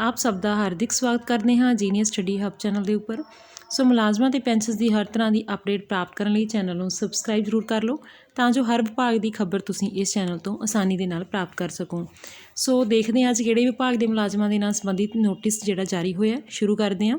ਆਪ ਸਭ ਦਾ ਹਾਰਦਿਕ ਸਵਾਗਤ ਕਰਦੇ ਹਾਂ ਜੀਨੀਅਸ ਸਟੱਡੀ ਹੱਬ ਚੈਨਲ ਦੇ ਉੱਪਰ। ਸੋ ਮੁਲਾਜ਼ਮਾਂ ਤੇ ਪੈਨਸ਼ਨਸ ਦੀ ਹਰ ਤਰ੍ਹਾਂ ਦੀ ਅਪਡੇਟ ਪ੍ਰਾਪਤ ਕਰਨ ਲਈ ਚੈਨਲ ਨੂੰ ਸਬਸਕ੍ਰਾਈਬ ਜ਼ਰੂਰ ਕਰ ਲਓ ਤਾਂ ਜੋ ਹਰ ਵਿਭਾਗ ਦੀ ਖਬਰ ਤੁਸੀਂ ਇਸ ਚੈਨਲ ਤੋਂ ਆਸਾਨੀ ਦੇ ਨਾਲ ਪ੍ਰਾਪਤ ਕਰ ਸਕੋ। ਸੋ ਦੇਖਦੇ ਹਾਂ ਅੱਜ ਕਿਹੜੇ ਵਿਭਾਗ ਦੇ ਮੁਲਾਜ਼ਮਾਂ ਦੇ ਨਾਲ ਸੰਬੰਧਿਤ ਨੋਟਿਸ ਜਿਹੜਾ ਜਾਰੀ ਹੋਇਆ ਸ਼ੁਰੂ ਕਰਦੇ ਹਾਂ।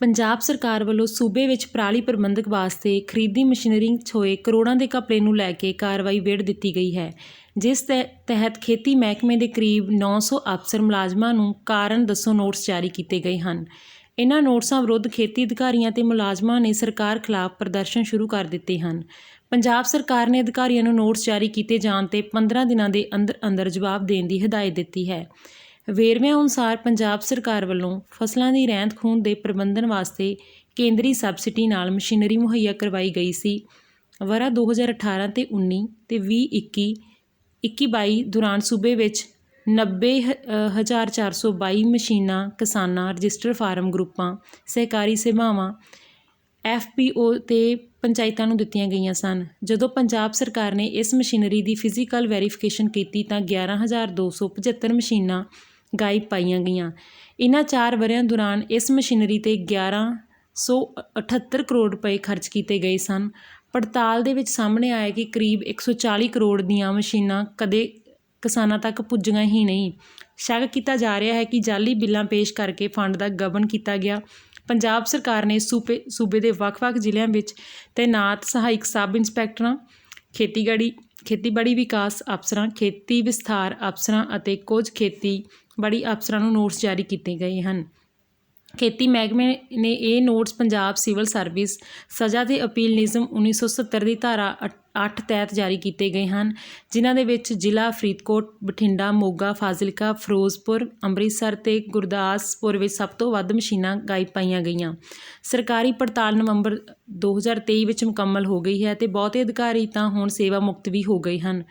ਪੰਜਾਬ ਸਰਕਾਰ ਵੱਲੋਂ ਸੂਬੇ ਵਿੱਚ ਪਰਾਲੀ ਪ੍ਰਬੰਧਕ ਵਾਸਤੇ ਖਰੀਦੀ ਮਸ਼ੀਨਰੀ 'ਚ ਹੋਏ ਕਰੋੜਾਂ ਦੇ ਘਪਲੇ ਨੂੰ ਲੈ ਕੇ ਕਾਰਵਾਈ ਵੇੜ ਦਿੱਤੀ ਗਈ ਹੈ, ਜਿਸ ਤਹਿ- ਤਹਿਤ ਖੇਤੀ ਮਹਿਕਮੇ ਦੇ ਕਰੀਬ 900 ਅਫਸਰ ਮੁਲਾਜ਼ਮਾਂ ਨੂੰ ਕਾਰਨ ਦੱਸੋ ਨੋਟਿਸ ਜਾਰੀ ਕੀਤੇ ਗਏ ਹਨ। ਇਨ੍ਹਾਂ ਨੋਟਿਸਾਂ ਵਿਰੁੱਧ ਖੇਤੀ ਅਧਿਕਾਰੀਆਂ ਤੇ ਮੁਲਾਜ਼ਮਾਂ ਨੇ ਸਰਕਾਰ ਖਿਲਾਫ ਪ੍ਰਦਰਸ਼ਨ ਸ਼ੁਰੂ ਕਰ ਦਿੱਤੇ ਹਨ। ਪੰਜਾਬ ਸਰਕਾਰ ਨੇ ਅਧਿਕਾਰੀਆਂ ਨੂੰ ਨੋਟਿਸ ਜਾਰੀ ਕੀਤੇ ਜਾਣ ਤੇ 15 ਦਿਨਾਂ ਦੇ ਅੰਦਰ ਅੰਦਰ ਜਵਾਬ ਦੇਣ ਦੀ ਹਦਾਇਤ ਦਿੱਤੀ ਹੈ। ਵੇਰਵਿਆਂ ਅਨੁਸਾਰ ਪੰਜਾਬ ਸਰਕਾਰ ਵੱਲੋਂ ਫਸਲਾਂ ਦੀ ਰਹਿੰਦ ਖੂੰਹਦ ਦੇ ਪ੍ਰਬੰਧਨ ਵਾਸਤੇ ਕੇਂਦਰੀ ਸਬਸਿਡੀ ਨਾਲ ਮਸ਼ੀਨਰੀ ਮੁਹੱਈਆ ਕਰਵਾਈ ਗਈ ਸੀ। ਵਰ੍ਹਾ 2018 ਤੇ 19 ਤੇ 2021 21-22 ਦੌਰਾਨ ਸੂਬੇ ਵਿੱਚ 90422 ਮਸ਼ੀਨਾਂ, ਕਿਸਾਨਾਂ ਰਜਿਸਟਰ ਫਾਰਮ ਗਰੁੱਪਾਂ, ਸਹਿਕਾਰੀ ਸਭਾਵਾਂ ਐਫਪੀਓ ਤੇ ਪੰਚਾਇਤਾਂ ਨੂੰ ਦਿੱਤੀਆਂ ਗਈਆਂ ਸਨ। ਜਦੋਂ ਪੰਜਾਬ ਸਰਕਾਰ ਨੇ ਇਸ ਮਸ਼ੀਨਰੀ ਦੀ ਫਿਜ਼ੀਕਲ ਵੈਰੀਫਿਕੇਸ਼ਨ ਕੀਤੀ ਤਾਂ 11275 ਮਸ਼ੀਨਾਂ ਗਾਇਬ ਪਾਈਆਂ ਗਈਆਂ। ਇਨ੍ਹਾਂ ਚਾਰ ਵਰ੍ਹਿਆਂ ਦੌਰਾਨ ਇਸ ਮਸ਼ੀਨਰੀ ਤੇ 1178 ਕਰੋੜ ਰੁਪਏ ਖਰਚ ਕੀਤੇ ਗਏ ਸਨ। ਪੜਤਾਲ ਦੇ ਵਿੱਚ ਸਾਹਮਣੇ ਆਇਆ ਕਿ ਕਰੀਬ 140 ਕਰੋੜ ਦੀਆਂ ਮਸ਼ੀਨਾਂ ਕਦੇ ਕਿਸਾਨਾਂ ਤੱਕ ਪੁੱਜੀਆਂ ਹੀ ਨਹੀਂ। ਸ਼ੱਕ ਕੀਤਾ ਜਾ ਰਿਹਾ ਹੈ ਕਿ ਜਾਅਲੀ ਬਿੱਲਾਂ ਪੇਸ਼ ਕਰਕੇ ਫੰਡ ਦਾ ਗਬਨ ਕੀਤਾ ਗਿਆ। ਪੰਜਾਬ ਸਰਕਾਰ ਨੇ ਸੂਬੇ ਸੂਬੇ ਦੇ ਵੱਖ-ਵੱਖ ਜ਼ਿਲ੍ਹਿਆਂ ਵਿੱਚ ਤੈਨਾਤ ਸਹਾਇਕ ਸਬ ਇੰਸਪੈਕਟਰਾਂ ਖੇਤੀਬਾੜੀ ਖੇਤੀਬਾੜੀ ਵਿਕਾਸ ਅਫਸਰਾਂ, ਖੇਤੀ ਵਿਸਥਾਰ ਅਫਸਰਾਂ ਅਤੇ ਕੁਝ ਖੇਤੀ ਬੜੀ ਅਫਸਰਾਂ ਨੂੰ ਨੋਟਿਸ ਜਾਰੀ ਕੀਤੇ ਗਏ ਹਨ। ਖੇਤੀ ਮਹਿਕਮੇ ਨੇ ਇਹ ਨੋਟਿਸ ਪੰਜਾਬ ਸਿਵਲ ਸਰਵਿਸ ਸਜ਼ਾ ਦੇ ਅਪੀਲ ਨਿਯਮ 1970 ਦੀ ਧਾਰਾ 8 ਤਹਿਤ ਜਾਰੀ ਕੀਤੇ ਗਏ ਹਨ, ਜਿਨ੍ਹਾਂ ਦੇ ਵਿੱਚ ਜ਼ਿਲ੍ਹਾ ਫਰੀਦਕੋਟ, ਬਠਿੰਡਾ, ਮੋਗਾ, ਫਾਜ਼ਿਲਕਾ, ਫਿਰੋਜ਼ਪੁਰ, ਅੰਮ੍ਰਿਤਸਰ ਤੇ ਗੁਰਦਾਸਪੁਰ ਵਿੱਚ ਸਭ ਤੋਂ ਵੱਧ ਮਸ਼ੀਨਾਂ ਗਾਇਬ ਪਾਈਆਂ ਗਈਆਂ। ਸਰਕਾਰੀ ਪੜਤਾਲ ਨਵੰਬਰ 2023 ਵਿੱਚ ਮੁਕੰਮਲ ਹੋ ਗਈ ਹੈ ਤੇ ਬਹੁਤੇ ਅਧਿਕਾਰੀ ਤਾਂ ਹੁਣ ਸੇਵਾ ਮੁਕਤ ਵੀ ਹੋ ਗਏ ਹਨ।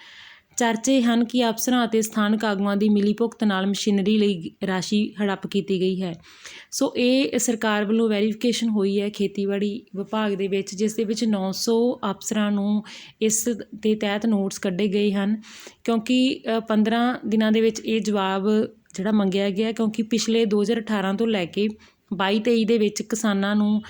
ਚਰਚੇ ਹਨ ਕਿ ਅਫਸਰਾਂ ਅਤੇ ਸਥਾਨਕ ਆਗੂਆਂ ਦੀ ਮਿਲੀ ਭੁਗਤ ਨਾਲ ਮਸ਼ੀਨਰੀ ਲਈ ਰਾਸ਼ੀ ਹੜੱਪ ਕੀਤੀ ਗਈ ਹੈ। ਸੋ ਇਹ ਸਰਕਾਰ ਵੱਲੋਂ ਵੈਰੀਫਿਕੇਸ਼ਨ ਹੋਈ ਹੈ ਖੇਤੀਬਾੜੀ ਵਿਭਾਗ ਦੇ ਵਿੱਚ ਜਿਸ ਦੇ ਵਿੱਚ 900 ਅਫਸਰਾਂ ਨੂੰ ਇਸ ਦੇ ਤਹਿਤ ਨੋਟਸ ਕੱਢੇ ਗਏ ਹਨ। ਕਿਉਂਕਿ ਅ, 15 ਦਿਨਾਂ ਦੇ ਵਿੱਚ ਇਹ ਜਵਾਬ ਜਿਹੜਾ ਮੰਗਿਆ ਗਿਆ ਕਿਉਂਕਿ ਪਿਛਲੇ 2018 ਤੋਂ ਲੈ ਕੇ ਬਾਈ ਤੇਈ ਦੇ ਵਿੱਚ ਕਿਸਾਨਾਂ ਨੂੰ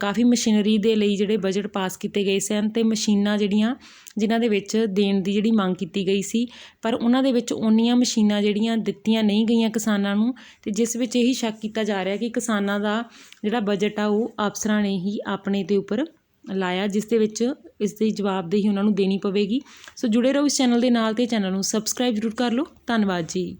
ਕਾਫੀ ਮਸ਼ੀਨਰੀ ਦੇ ਲਈ ਜਿਹੜੇ ਬਜਟ ਪਾਸ ਕੀਤੇ ਗਏ ਸਨ ਅਤੇ ਮਸ਼ੀਨਾਂ ਜਿਹੜੀਆਂ ਜਿਨ੍ਹਾਂ ਦੇ ਵਿੱਚ ਦੇਣ ਦੀ ਜਿਹੜੀ ਮੰਗ ਕੀਤੀ ਗਈ ਸੀ, ਪਰ ਉਹਨਾਂ ਦੇ ਵਿੱਚ ਓਨੀਆਂ ਮਸ਼ੀਨਾਂ ਜਿਹੜੀਆਂ ਦਿੱਤੀਆਂ ਨਹੀਂ ਗਈਆਂ ਕਿਸਾਨਾਂ ਨੂੰ ਅਤੇ ਜਿਸ ਵਿੱਚ ਇਹੀ ਸ਼ੱਕ ਕੀਤਾ ਜਾ ਰਿਹਾ ਕਿ ਕਿਸਾਨਾਂ ਦਾ ਜਿਹੜਾ ਬਜਟ ਆ ਉਹ ਅਫਸਰਾਂ ਨੇ ਹੀ ਆਪਣੇ ਦੇ ਉੱਪਰ ਲਾਇਆ, ਜਿਸ ਦੇ ਵਿੱਚ ਇਸ ਦੀ ਜਵਾਬਦੇਹੀ ਉਹਨਾਂ ਨੂੰ ਦੇਣੀ ਪਵੇਗੀ। ਸੋ ਜੁੜੇ ਰਹੋ ਇਸ ਚੈਨਲ ਦੇ ਨਾਲ ਤੇ ਚੈਨਲ ਨੂੰ ਸਬਸਕ੍ਰਾਈਬ ਜ਼ਰੂਰ ਕਰ ਲਓ। ਧੰਨਵਾਦ ਜੀ।